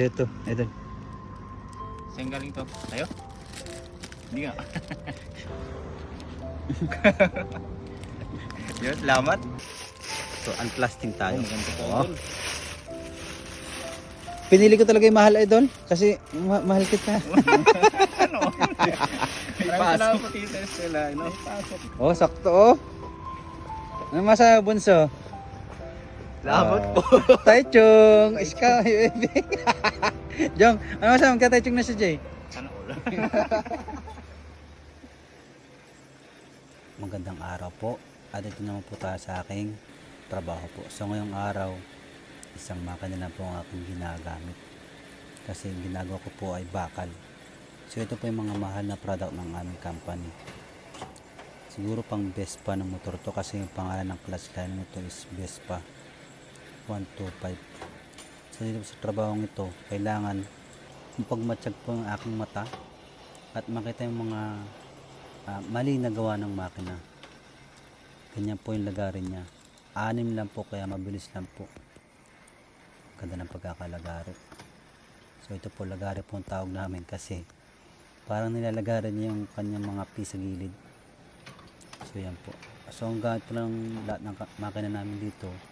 Seto, idol. Saan galing to? Tayo? Hindi nga. Yun, salamat. So, unplasting tayo. Oh, maganda to, Oh. idol. Pinili ko talaga yung mahal, idol. Kasi ma- mahal kita. ano? Maraming salamat po, Tita Estela. Ano? Pasok. oh, sakto oh. Ano masa bunso? Salamat Ah. po. Taichung, Iska, baby. Jong, ano masabi ka Taichung na si Jay? Ano ulo? Magandang araw po. At ito naman po tayo sa aking trabaho po. So ngayong araw, isang makina na po ang aking ginagamit. Kasi yung ginagawa ko po ay bakal. So ito po yung mga mahal na product ng aming company. Siguro pang Vespa ng motor to kasi yung pangalan ng class line nito is Vespa 125. So dito sa trabahong ito, kailangan pagmatsyag po ang aking mata at makita yung mga ah, mali na gawa ng makina. Ganyan po yung lagarin niya. Anim lang po kaya mabilis lang po. Ganda ng pagkakalagari. So ito po lagari po ang tawag namin kasi parang nilalagaran niya yung kanyang mga pi sa gilid. So yan po. So ang gamit po ng lahat ng makina namin dito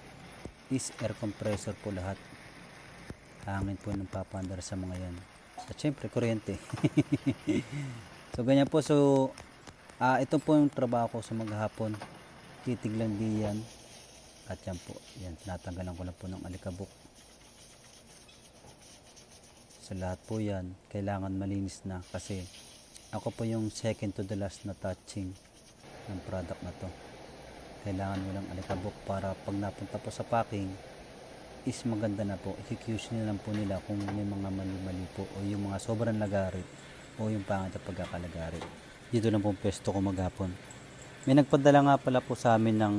is air compressor po lahat. Hangin po ng papandar sa mga yan. At syempre kuryente. so ganyan po. So Ah, ito po yung trabaho ko sa maghapon. Titiglan di yan. At yan po. Yan, tinatanggalan ko lang po ng alikabok. Sa lahat po yan, kailangan malinis na kasi ako po yung second to the last na touching ng product na to. Kailangan walang alikabok para pag napunta po sa packing is maganda na po. I-QC na lang po nila kung may mga mali-mali po o yung mga sobrang lagari o yung pangit na pagkakalagari dito lang po pwesto ko maghapon. May nagpadala nga pala po sa amin ng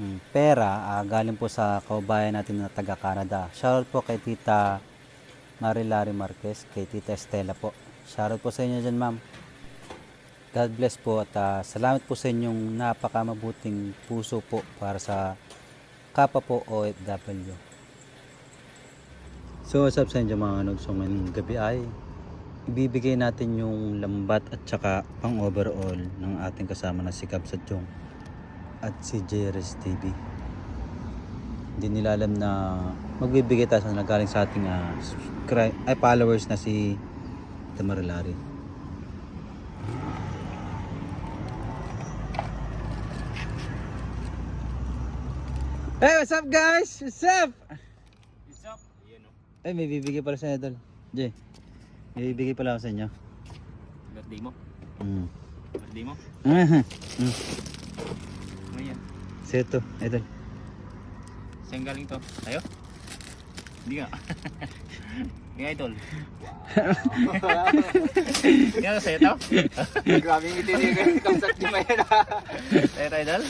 mm, pera ah, galing po sa kaubayan natin na taga Canada. Shoutout po kay Tita Marilari Marquez, kay Tita Estela po. Shoutout po sa inyo dyan ma'am. God bless po at ah, salamat po sa inyong napakamabuting puso po para sa kapwa po OFW. So what's up sa inyo mga kanog? So ngayong gabi ay ibibigay natin yung lambat at saka pang overall ng ating kasama na si Cab Satyong at si JRS TV. Hindi nila alam na magbibigay tayo sa nagaling sa ating ah, subscri- ay followers na si Tamarilari. Hey, what's up guys? What's up? What's up? Yan o. Ay, may bibigay pala sa idol. Jay, may bibigay pala ako sa inyo. Birthday mo? Mm. Birthday mo? mm. Ano yan? Seto, idol. Saan galing to? Tayo? Hindi nga. Yung idol. Yan sa'yo to? Grabe yung itinigan sa di yan. Sa'yo to idol?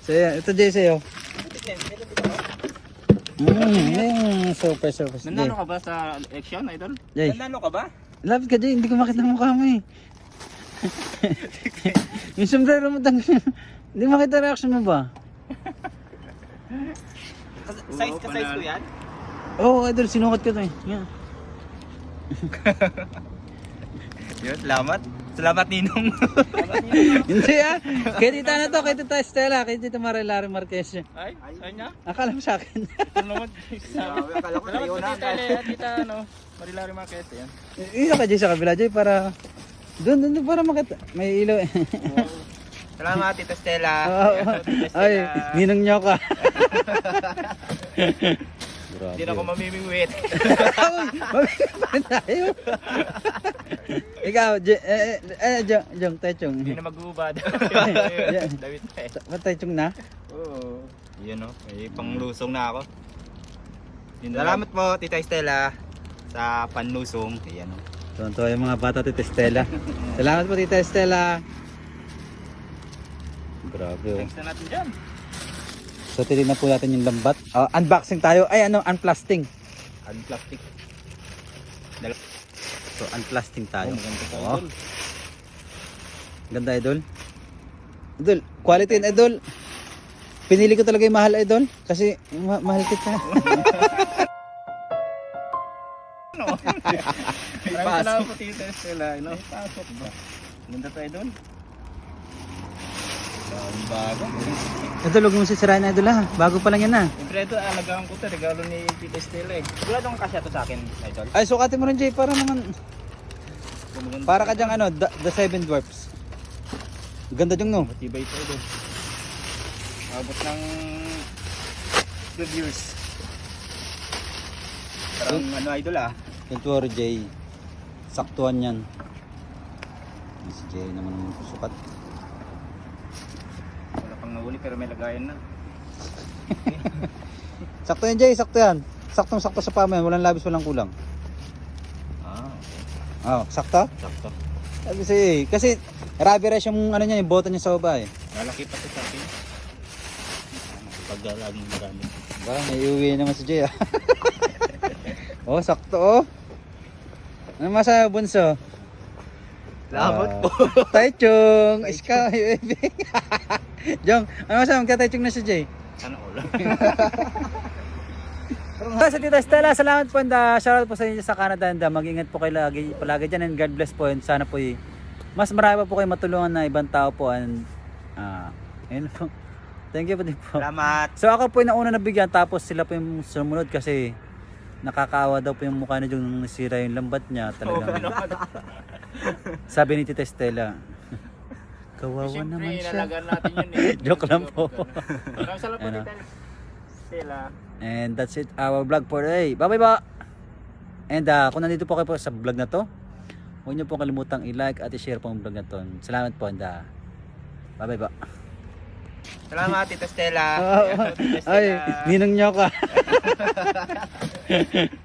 So, yan. ito Jay sa'yo. Mm, super, super. Jay. Nandano ka ba sa election idol? Jay, Nandano ka ba? love ka Jay. Hindi ko makita mukha mo eh. yung sombrero mo tang... Hindi makita reaction mo ba? Size ka size ko yan? Oo, oh, idol. Sinukat ko to eh. Yan. Yun, salamat. Salamat Ninong. Hindi ah. Kay tita na to, kay tita Estela, kay tita Marilari Marquez. Ay, saan niya? Akala mo sa akin. Ito naman. Grabe, akala ko Salamat sa'yo po na. tita Ale at tita ano. Marilari Marquez yan. Isa ka Jay sa kabila Jay para... Doon, doon, doon, para makita. May ilaw eh. Salamat Tita Stella. Oo. Tita Stella. Ay, ninong nyo ka. Grabe. Hindi na ako mamimingwit. Rin tayo. Ikaw, eh, eh, eh, Jong, Jong, Taichung. Hindi na mag-uubad. Dawit eh. Ba't na? Oo. Yun o. May panglusong na ako. Salamat po Tita Stella sa panlusong. Ayan o. Tonto yung mga bata, Tita Estela. Salamat po, Tita Estela. Grabe oh. Thanks na natin dyan. So, titignan po natin yung lambat. Ah, unboxing tayo. Ay, ano, unplasting. Ang plastic. So, unplasting tayo. Oh, maganda to, Oh. idol. Ganda, idol. Idol, quality and idol. Pinili ko talaga yung mahal, idol. Kasi ma- mahal kita. No. Maraming salamat po Tita Estela. Pasok ba? Ganda tayo doon. Bago. Idol, huwag mo sisirain idol ha. Bago pa lang yan ha. Siyempre ito, alagaan ko ito. Regalo ni Tita Estela eh. Sigurado kang kasya to sa akin, idol. Ay, sukatin mo rin Jay para naman, para ka dyang ano, the, the seven dwarfs. Ganda dyang no. Matibay ito idol. Abot ng 12 years. Parang ano idol ah. Don't worry Jay. Saktuhan yan. Si Jay naman ang sukat. Nahuli pero may lagayan na. Sakto yan Jay, sakto yan. Saktong sakto sa pama yan. Walang labis, walang kulang. Ah, okay. Oh, sakto? Sakto. Sabi eh. Kasi rubber rash yung ano niya, yung bota niya sa baba eh. Malaki pa ito sa akin. Pag laging magamit. Ba, may iuwi naman si Jay ah. oh, sakto oh. Ano masabi bunso? Labot po. Taichung! Iska, Jong, ano masabi ka Taichung na si Jay? Sana all. sa Tita Stella, salamat po and uh, shoutout po sa inyo sa Canada and uh, mag-ingat po kayo lagi, palagi dyan and God bless po and sana po eh, mas marami pa po kayo matulungan na ibang tao po and ah, ayun po. Thank you po din po. Salamat. So ako po yung nauna nabigyan tapos sila po yung sumunod kasi nakakaawa daw po yung mukha niya yung nasira yung lambat niya talagang. Sabi ni Tita Stella, kawawa naman siya. natin yun eh. Joke lang po. Maraming salamat po? Tita Stella. And that's it, our vlog for today. Bye-bye po! And uh, kung nandito po kayo po sa vlog na to, huwag niyo po kalimutang i-like at i-share po ang vlog na to. Salamat po and uh, bye-bye po. Salamat Tita Stella. Oh, Tita ay, Stella. ninong niyo ka.